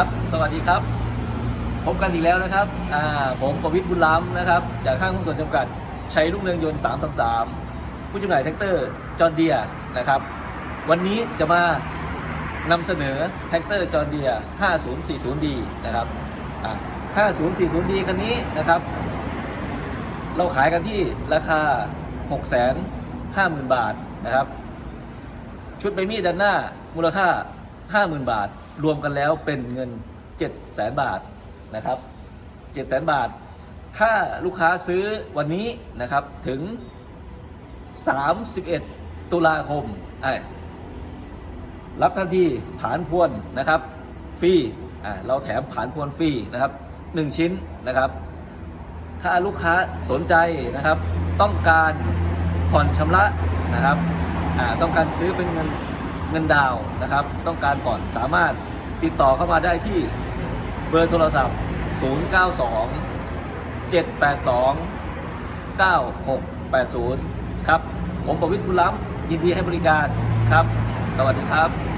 ครับ สวัสดีครับ พบกันอีกแล้วนะครับ อ่า ผมประวิทย์บุญล้ำนะครับ จากข้างหุ้นส่วนจำกัด ชัยรุ่งเรืองยนต์333 ผู้จำหน่ายแท็กเตอร์จอร์เดียนะครับ วันนี้จะมานำเสนอแท็กเตอร์จอร์เดีย 5040D นะครับ อ่า 5040D คันนี้นะครับ เราขายกันที่ราคา 650,000 บาทนะครับ ชุดใบมีดด้านหน้ามูลค่า 50,000 บาท รวมกันแล้วเป็นเงิน700,000บาทนะครับ700,000บาท ถ้าลูกค้าซื้อวันนี้นะครับถึง 31 ตุลาคมรับทันทีผานพวนนะครับฟรีเราแถมผานพวนฟรีนะครับ 1 ชิ้นนะครับ ถ้าลูกค้าสนใจนะครับ ต้องการผ่อนชำระนะครับต้องการซื้อเป็นเงิน เงินดาวนะครับ ต้องการก่อนสามารถติดต่อเข้ามาได้ที่เบอร์โทรศัพท์ 092 782 9680 ครับ ผมประวิทย์บุญล้ำยินดีให้บริการครับ สวัสดีครับ